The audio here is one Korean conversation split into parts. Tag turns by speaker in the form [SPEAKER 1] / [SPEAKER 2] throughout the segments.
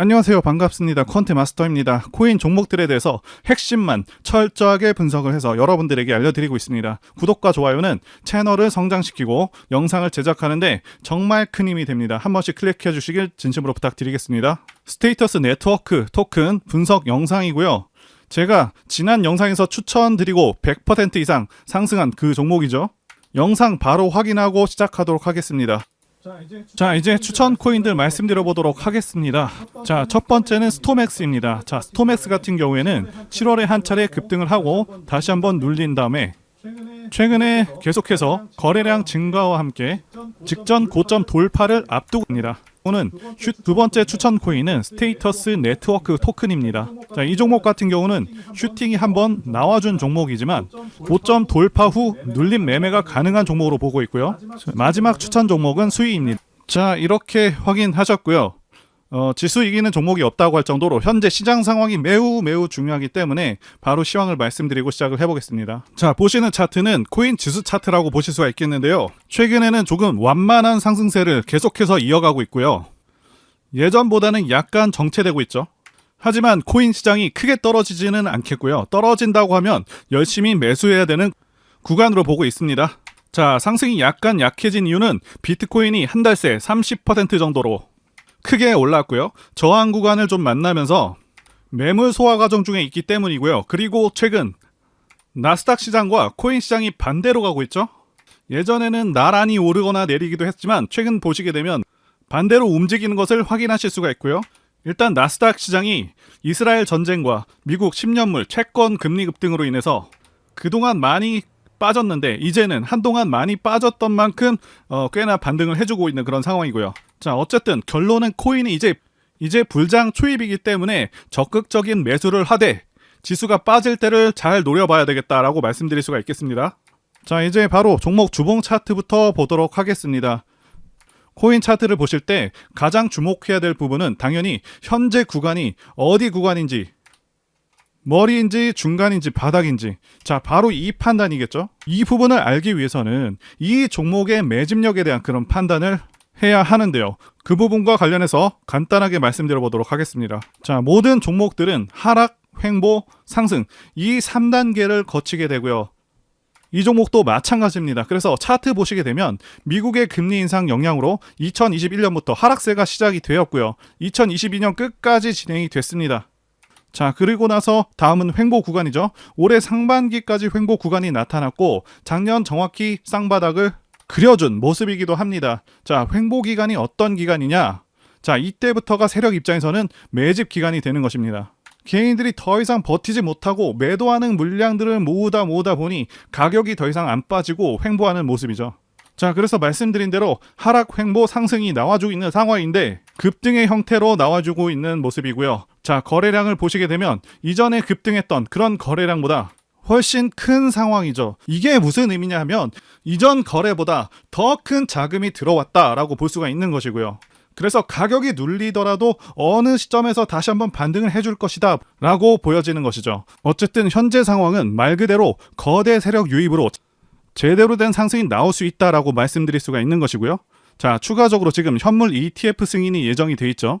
[SPEAKER 1] 안녕하세요. 반갑습니다. 콘테 마스터입니다. 코인 종목들에 대해서 핵심만 철저하게 분석을 해서 여러분들에게 알려드리고 있습니다. 구독과 좋아요는 채널을 성장시키고 영상을 제작하는데 정말 큰 힘이 됩니다. 한 번씩 클릭해 주시길 진심으로 부탁드리겠습니다. 스테이터스 네트워크 토큰 분석 영상이고요. 제가 지난 영상에서 추천드리고 100% 이상 상승한 그 종목이죠. 영상 바로 확인하고 시작하도록 하겠습니다. 자 이제 추천 코인들 말씀드려 보도록 하겠습니다. 자 첫 번째는 스토맥스입니다. 자 스토맥스 같은 경우에는 7월에 한 차례 급등을 하고 다시 한번 눌린 다음에 최근에 계속해서 거래량 증가와 함께 직전 고점 돌파를 앞두고 있습니다. 오는 슈- 두 번째 추천 코인은 스테이터스 네트워크 토큰입니다. 자, 이 종목 같은 경우는 슈팅이 한번 나와준 종목이지만 고점 돌파 후 눌림 매매가 가능한 종목으로 보고 있고요. 마지막 추천 종목은 수위입니다. 자, 이렇게 확인하셨고요. 어, 지수 이기는 종목이 없다고 할 정도로 현재 시장 상황이 매우 매우 중요하기 때문에 바로 시황을 말씀드리고 시작을 해보겠습니다. 자, 보시는 차트는 코인 지수 차트라고 보실 수가 있겠는데요. 최근에는 조금 완만한 상승세를 계속해서 이어가고 있고요. 예전보다는 약간 정체되고 있죠. 하지만 코인 시장이 크게 떨어지지는 않겠고요. 떨어진다고 하면 열심히 매수해야 되는 구간으로 보고 있습니다. 자, 상승이 약간 약해진 이유는 비트코인이 한 달 새 30% 정도로 크게 올랐고요. 저항 구간을 좀 만나면서 매물 소화 과정 중에 있기 때문이고요. 그리고 최근 나스닥 시장과 코인 시장이 반대로 가고 있죠. 예전에는 나란히 오르거나 내리기도 했지만 최근 보시게 되면 반대로 움직이는 것을 확인하실 수가 있고요. 일단 나스닥 시장이 이스라엘 전쟁과 미국 10년물 채권 금리 급등으로 인해서 그동안 많이 빠졌는데 이제는 한동안 많이 빠졌던 만큼 어, 꽤나 반등을 해주고 있는 그런 상황이고요. 자 어쨌든 결론은 코인이 이제 이제 불장 초입이기 때문에 적극적인 매수를 하되 지수가 빠질 때를 잘 노려봐야 되겠다라고 말씀드릴 수가 있겠습니다. 자 이제 바로 종목 주봉 차트부터 보도록 하겠습니다. 코인 차트를 보실 때 가장 주목해야 될 부분은 당연히 현재 구간이 어디 구간인지 머리인지 중간인지 바닥인지 자 바로 이 판단이겠죠 이 부분을 알기 위해서는 이 종목의 매집력에 대한 그런 판단을 해야 하는데요 그 부분과 관련해서 간단하게 말씀드려 보도록 하겠습니다 자 모든 종목들은 하락 횡보 상승 이 3단계를 거치게 되고요 이 종목도 마찬가지입니다. 그래서 차트 보시게 되면 미국의 금리 인상 영향으로 2021년부터 하락세가 시작이 되었고요. 2022년 끝까지 진행이 됐습니다. 자, 그리고 나서 다음은 횡보 구간이죠. 올해 상반기까지 횡보 구간이 나타났고 작년 정확히 쌍바닥을 그려준 모습이기도 합니다. 자, 횡보 기간이 어떤 기간이냐? 자, 이때부터가 세력 입장에서는 매집 기간이 되는 것입니다. 개인들이 더 이상 버티지 못하고 매도하는 물량들을 모으다 모으다 보니 가격이 더 이상 안 빠지고 횡보하는 모습이죠. 자, 그래서 말씀드린 대로 하락, 횡보, 상승이 나와주고 있는 상황인데 급등의 형태로 나와주고 있는 모습이고요. 자, 거래량을 보시게 되면 이전에 급등했던 그런 거래량보다 훨씬 큰 상황이죠. 이게 무슨 의미냐 하면 이전 거래보다 더 큰 자금이 들어왔다라고 볼 수가 있는 것이고요. 그래서 가격이 눌리더라도 어느 시점에서 다시 한번 반등을 해줄 것이다 라고 보여지는 것이죠. 어쨌든 현재 상황은 말 그대로 거대 세력 유입으로 제대로 된 상승이 나올 수 있다라고 말씀드릴 수가 있는 것이고요. 자, 추가적으로 지금 현물 ETF 승인이 예정이 돼 있죠.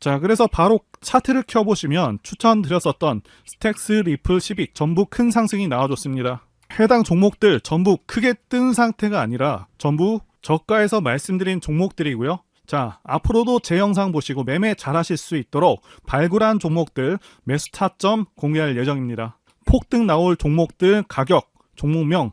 [SPEAKER 1] 자, 그래서 바로 차트를 켜보시면 추천드렸었던 스택스, 리플, 시빅 전부 큰 상승이 나와줬습니다. 해당 종목들 전부 크게 뜬 상태가 아니라 전부 저가에서 말씀드린 종목들이고요. 자, 앞으로도 제 영상 보시고 매매 잘 하실 수 있도록 발굴한 종목들 매수 타점 공개할 예정입니다. 폭등 나올 종목들 가격, 종목명